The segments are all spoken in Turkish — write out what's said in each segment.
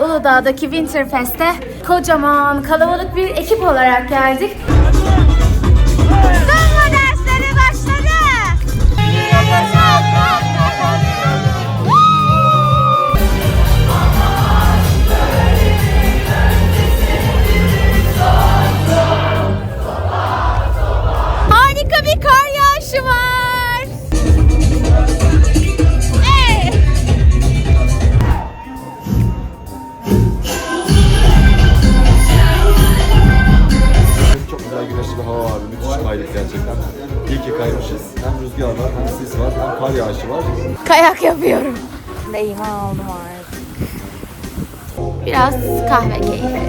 Uludağ'daki Winterfest'e kocaman kalabalık bir ekip olarak geldik. Rüzgar var, hem sis var, hem kar yağışı var. Kayak yapıyorum. Neyimi aldım artık. Biraz kahve keyfi.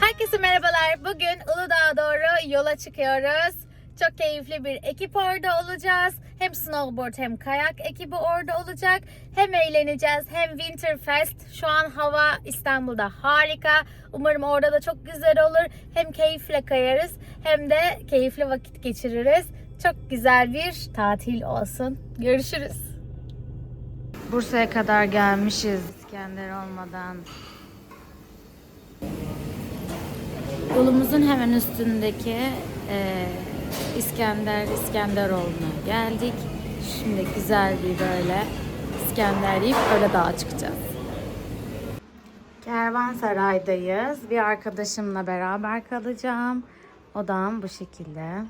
Herkese merhabalar. Bugün Uludağ'a doğru yola çıkıyoruz. Çok keyifli bir ekip orada olacağız. Hem snowboard hem kayak ekibi orada olacak. Hem eğleneceğiz hem Winterfest. Şu an hava İstanbul'da harika. Umarım orada da çok güzel olur. Hem keyifle kayarız hem de keyifli vakit geçiririz. Çok güzel bir tatil olsun. Görüşürüz. Bursa'ya kadar gelmişiz İskender olmadan. Yolumuzun hemen üstündeki e, İskender İskenderoğlu'na geldik. Şimdi güzel bir böyle İskender yiyip öyle dağa çıkacağız. Kervansaray'dayız. Bir arkadaşımla beraber kalacağım. Odam bu şekilde.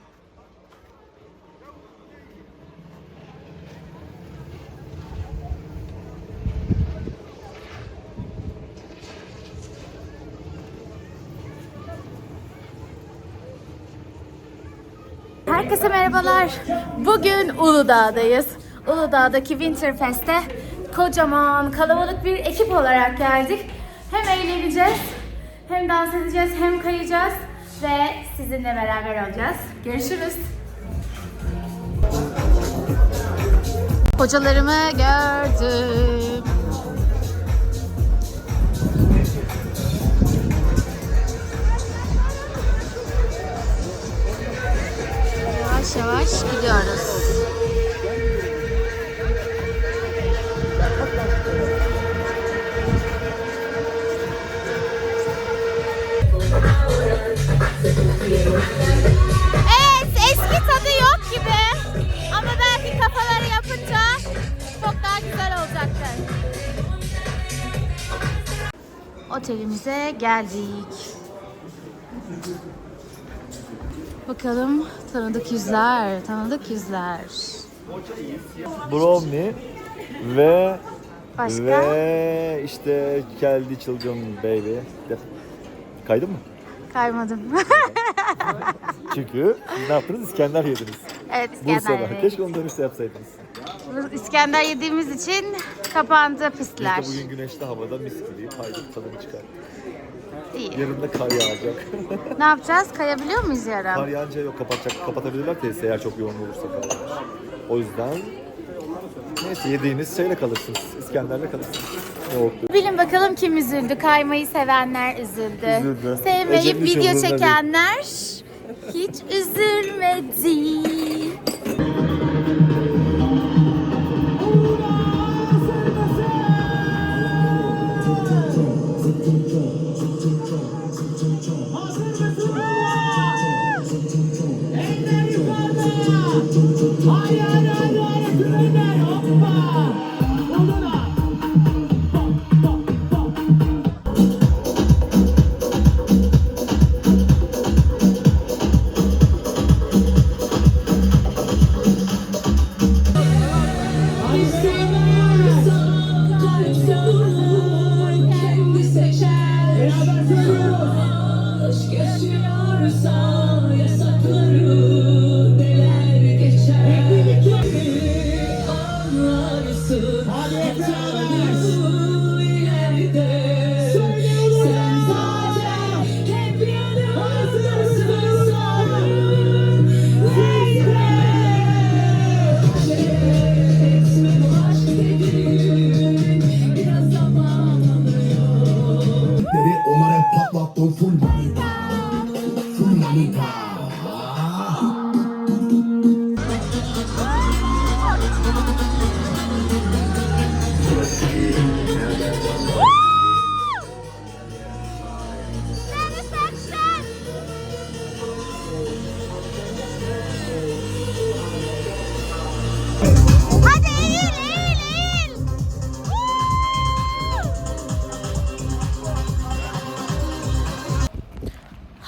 Herkese merhabalar. Bugün Uludağ'dayız. Uludağ'daki Winterfest'e kocaman kalabalık bir ekip olarak geldik. Hem eğleneceğiz, hem dans edeceğiz, hem kayacağız ve sizinle beraber olacağız. Görüşürüz. Hocalarımı gördüm. Yavaş gidiyoruz. Evet, eski tadı yok gibi. Ama belki kafaları yapınca çok daha güzel olacaktır. Otelimize geldik. Bakalım tanıdık yüzler, tanıdık yüzler. Brownie ve Başka? ve işte geldi çılgın baby. De- Kaydın mı? Kaymadım. Çünkü ne yaptınız? İskender yediniz. evet İskender Bursa'da. yedik. Keşke onu dönüşte yapsaydınız. İskender yediğimiz için kapandı Biz pistler. de bugün güneşli havada mis gibi kaydık tadını çıkar. İyi. Yarın da kar yağacak. Ne yapacağız? Kayabiliyor muyuz yarın? kar yağınca yok kapatacak, kapatabilirler tesis eğer çok yoğun olursa yağar. O yüzden neyse yediğiniz şeyle kalırsınız. İskender'le kalırsınız. Yoğurtlu. Bilin bakalım kim üzüldü? Kaymayı sevenler üzüldü. Üzüldü. Sevmeyip Ece'nin video umurunda değil. çekenler hiç üzülmedi.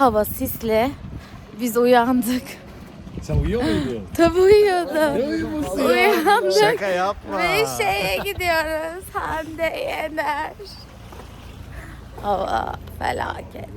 Hava sisli. Biz uyandık. Sen uyuyor muydun? Tabii uyuyordum. uyumuyorsun Uyandık. Şaka yapma. Ve şeye gidiyoruz. Hande Yener. Hava felaket.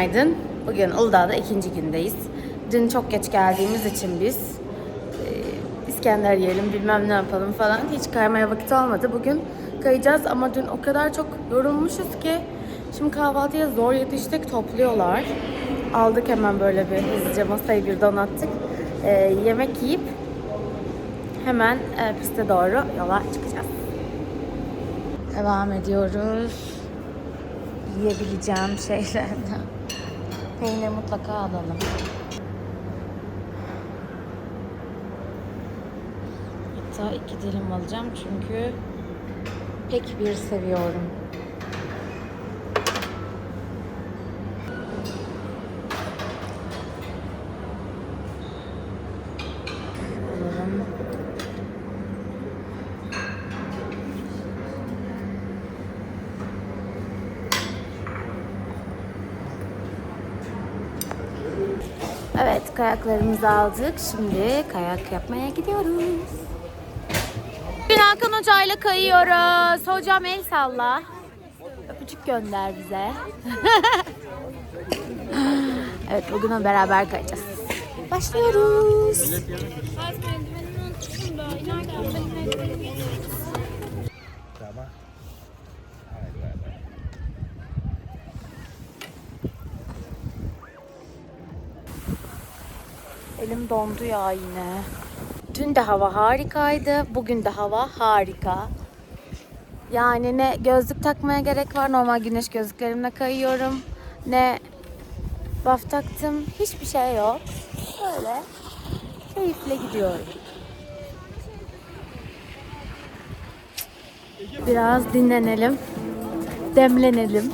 Günaydın. Bugün Uludağ'da ikinci gündeyiz. Dün çok geç geldiğimiz için biz e, İskender yiyelim bilmem ne yapalım falan hiç kaymaya vakit olmadı. Bugün kayacağız ama dün o kadar çok yorulmuşuz ki şimdi kahvaltıya zor yetiştik topluyorlar. Aldık hemen böyle bir hızlıca masayı bir donattık. E, yemek yiyip hemen e, piste doğru yola çıkacağız. Devam ediyoruz yiyebileceğim şeylerden. Peynir mutlaka alalım. Hatta iki dilim alacağım çünkü pek bir seviyorum. Alalım. Evet, kayaklarımızı aldık. Şimdi kayak yapmaya gidiyoruz. Bugün Hakan Hoca ile kayıyoruz. Hocam el salla. Öpücük gönder bize. evet, bugün beraber kayacağız. Başlıyoruz. Elim dondu ya yine. Dün de hava harikaydı. Bugün de hava harika. Yani ne gözlük takmaya gerek var. Normal güneş gözlüklerimle kayıyorum. Ne baf taktım. Hiçbir şey yok. Böyle keyifle gidiyorum. Biraz dinlenelim. Demlenelim.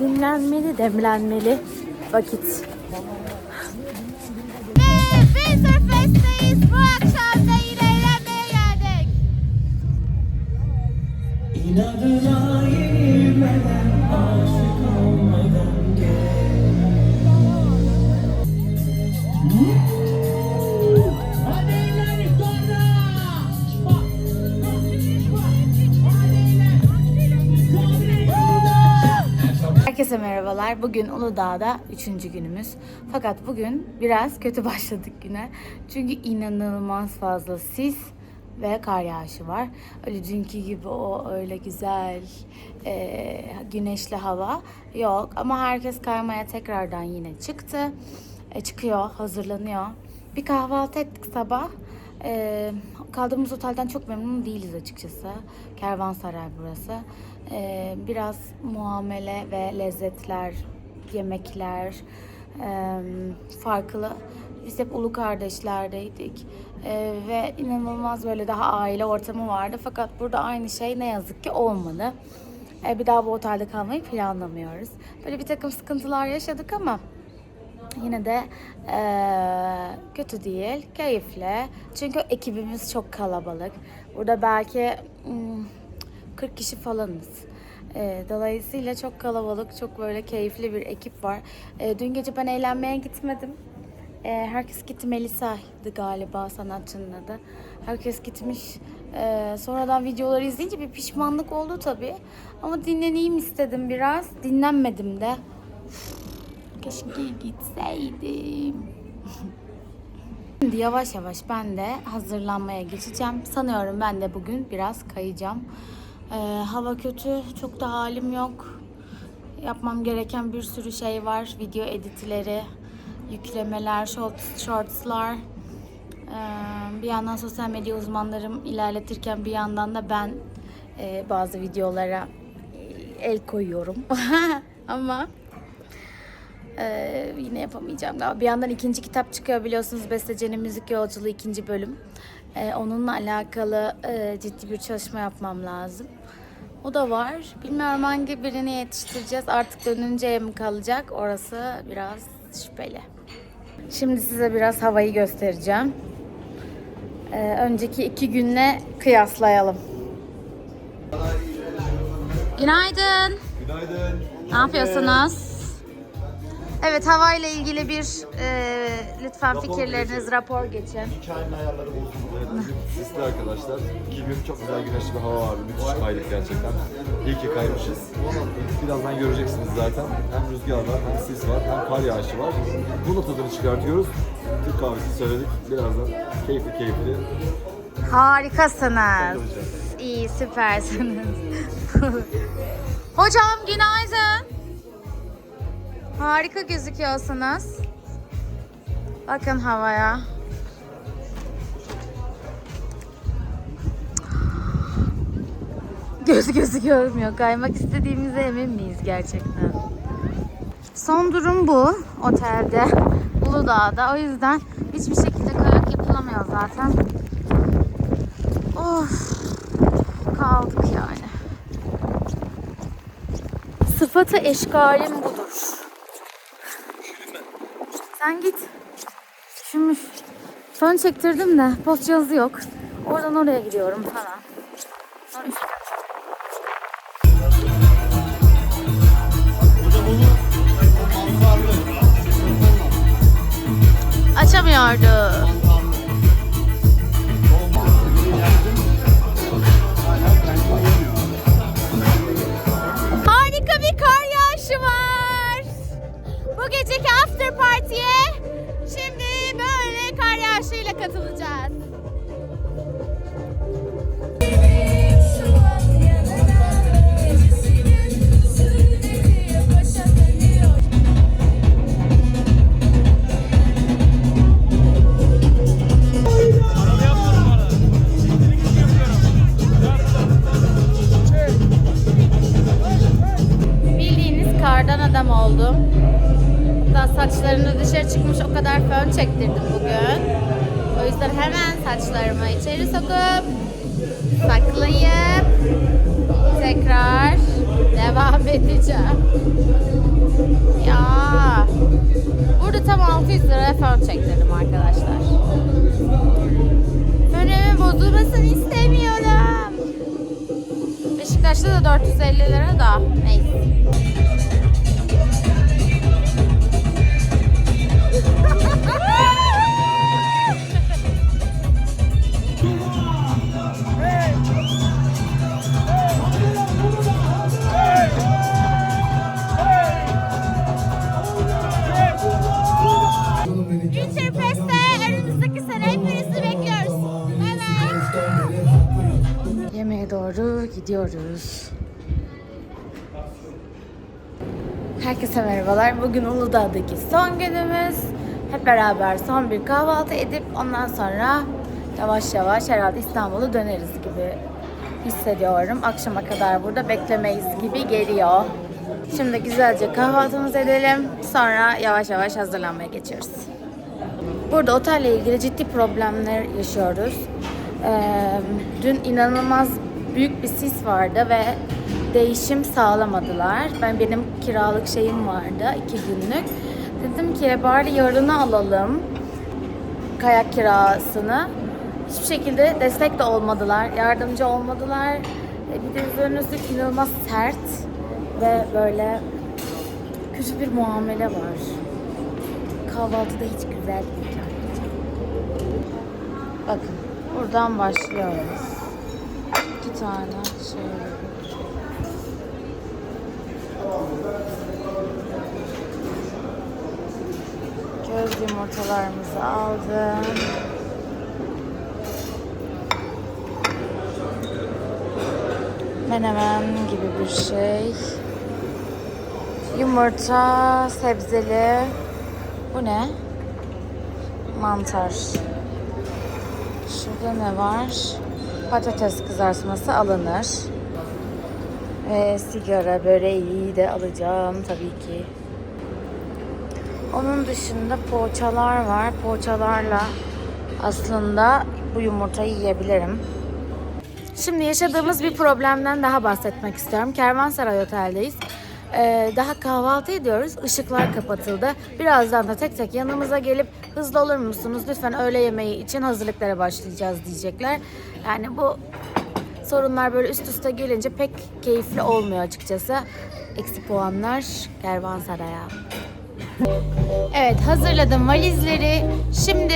Dinlenmeli, demlenmeli vakit. Herkese merhabalar. Bugün Uludağ'da üçüncü günümüz. Fakat bugün biraz kötü başladık güne. Çünkü inanılmaz fazla sis ve kar yağışı var. Öyle dünkü gibi o öyle güzel e, güneşli hava yok. Ama herkes kaymaya tekrardan yine çıktı. E, çıkıyor, hazırlanıyor. Bir kahvaltı ettik sabah. E, kaldığımız otelden çok memnun değiliz açıkçası. Kervansaray burası. E, biraz muamele ve lezzetler, yemekler e, farklı. Biz hep ulu kardeşlerdeydik. E, ve inanılmaz böyle daha aile ortamı vardı. Fakat burada aynı şey ne yazık ki olmadı. E, bir daha bu otelde kalmayı planlamıyoruz. Böyle bir takım sıkıntılar yaşadık ama Yine de eee, kötü değil, keyifli. Çünkü ekibimiz çok kalabalık. Burada belki hmm, 40 kişi falanız. Ee, dolayısıyla çok kalabalık, çok böyle keyifli bir ekip var. Ee, dün gece ben eğlenmeye gitmedim. Ee, herkes gitti. Melisa'ydı galiba sanatçının adı. Herkes gitmiş. Ee, sonradan videoları izleyince bir pişmanlık oldu tabii. Ama dinleneyim istedim biraz. Dinlenmedim de. Keşke gitseydim. Şimdi yavaş yavaş ben de hazırlanmaya geçeceğim. Sanıyorum ben de bugün biraz kayacağım. Ee, hava kötü, çok da halim yok. Yapmam gereken bir sürü şey var. Video editleri, yüklemeler, shorts, shortslar. Ee, bir yandan sosyal medya uzmanlarım ilerletirken bir yandan da ben e, bazı videolara e, el koyuyorum. Ama ee, yine yapamayacağım galiba. Bir yandan ikinci kitap çıkıyor biliyorsunuz Besteci'nin Müzik Yolculuğu ikinci bölüm. Ee, onunla alakalı e, ciddi bir çalışma yapmam lazım. O da var. Bilmiyorum hangi birini yetiştireceğiz. Artık dönünce mi kalacak? Orası biraz şüpheli. Şimdi size biraz havayı göstereceğim. Ee, önceki iki günle kıyaslayalım. Günaydın. Günaydın. Ne yapıyorsunuz? Evet havayla ilgili bir e, lütfen Rapor fikirleriniz, geçelim. rapor geçin. Hikayenin ayarları bozuldu. Bugün sisli arkadaşlar. İki gün çok güzel güneşli bir hava vardı. Müthiş kaydık gerçekten. İyi ki kaymışız. Birazdan göreceksiniz zaten. Hem rüzgar var, hem sis var, hem kar yağışı var. Bunun tadını çıkartıyoruz. Türk kahvesi söyledik. Birazdan keyifli keyifli Harikasınız. İyi süpersiniz. Hocam günaydın. Harika gözüküyorsunuz. Bakın havaya. Göz gözü görmüyor. Kaymak istediğimize emin miyiz gerçekten? Son durum bu otelde. Uludağ'da. O yüzden hiçbir şekilde kayak yapılamıyor zaten. Of. Kaldık yani. Sıfatı eşkalim budur. Sen git. Üşümüş. Fön çektirdim de post yazı yok. Oradan oraya gidiyorum falan. Sonra üşüdüm. Açamıyordu. Bu geceki after party'ye hemen saçlarımı içeri sokup saklayıp tekrar devam edeceğim. Ya burada tam 600 liraya fön çektirdim arkadaşlar. Fönümün bozulmasını istemiyorum. Beşiktaş'ta da 450 lira da neyse. Interfest'te gidiyoruz. Herkese merhabalar. Bugün Uludağ'daki son günümüz. Hep beraber son bir kahvaltı edip ondan sonra yavaş yavaş herhalde İstanbul'a döneriz gibi hissediyorum. Akşama kadar burada beklemeyiz gibi geliyor. Şimdi güzelce kahvaltımızı edelim. Sonra yavaş yavaş hazırlanmaya geçiyoruz. Burada otelle ilgili ciddi problemler yaşıyoruz. Ee, dün inanılmaz büyük bir sis vardı ve değişim sağlamadılar. Ben benim kiralık şeyim vardı iki günlük. Dedim ki bari yarını alalım kayak kirasını. hiçbir şekilde destek de olmadılar, yardımcı olmadılar. E, Bir de üzerinizdeki inanılmaz sert ve böyle kötü bir muamele var. Kahvaltıda hiç güzel değil. Bakın buradan başlıyoruz. İki tane şöyle. Göz yumurtalarımızı aldım. Menemen gibi bir şey. Yumurta, sebzeli. Bu ne? Mantar. Şurada ne var? Patates kızartması alınır. Ve sigara böreği de alacağım tabii ki. Onun dışında poğaçalar var. Poğaçalarla aslında bu yumurtayı yiyebilirim. Şimdi yaşadığımız bir problemden daha bahsetmek istiyorum. Kervansaray Otel'deyiz. Ee, daha kahvaltı ediyoruz. Işıklar kapatıldı. Birazdan da tek tek yanımıza gelip hızlı olur musunuz? Lütfen öğle yemeği için hazırlıklara başlayacağız diyecekler. Yani bu sorunlar böyle üst üste gelince pek keyifli olmuyor açıkçası. Eksi puanlar Kervansaray'a. Evet hazırladım valizleri. Şimdi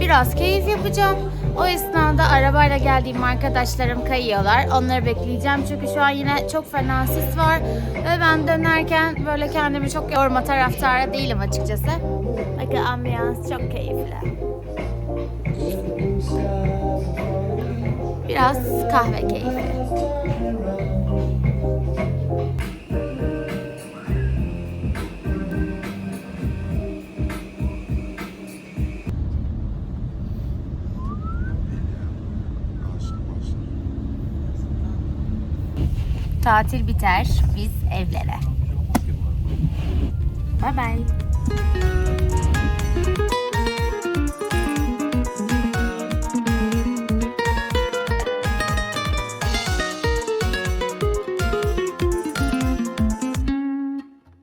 biraz keyif yapacağım. O esnada arabayla geldiğim arkadaşlarım kayıyorlar. Onları bekleyeceğim çünkü şu an yine çok fena sis var. Ve ben dönerken böyle kendimi çok yorma taraftarı değilim açıkçası. Bakın ambiyans çok keyifli. Biraz kahve keyfi. Tatil biter, biz evlere. Bye bye.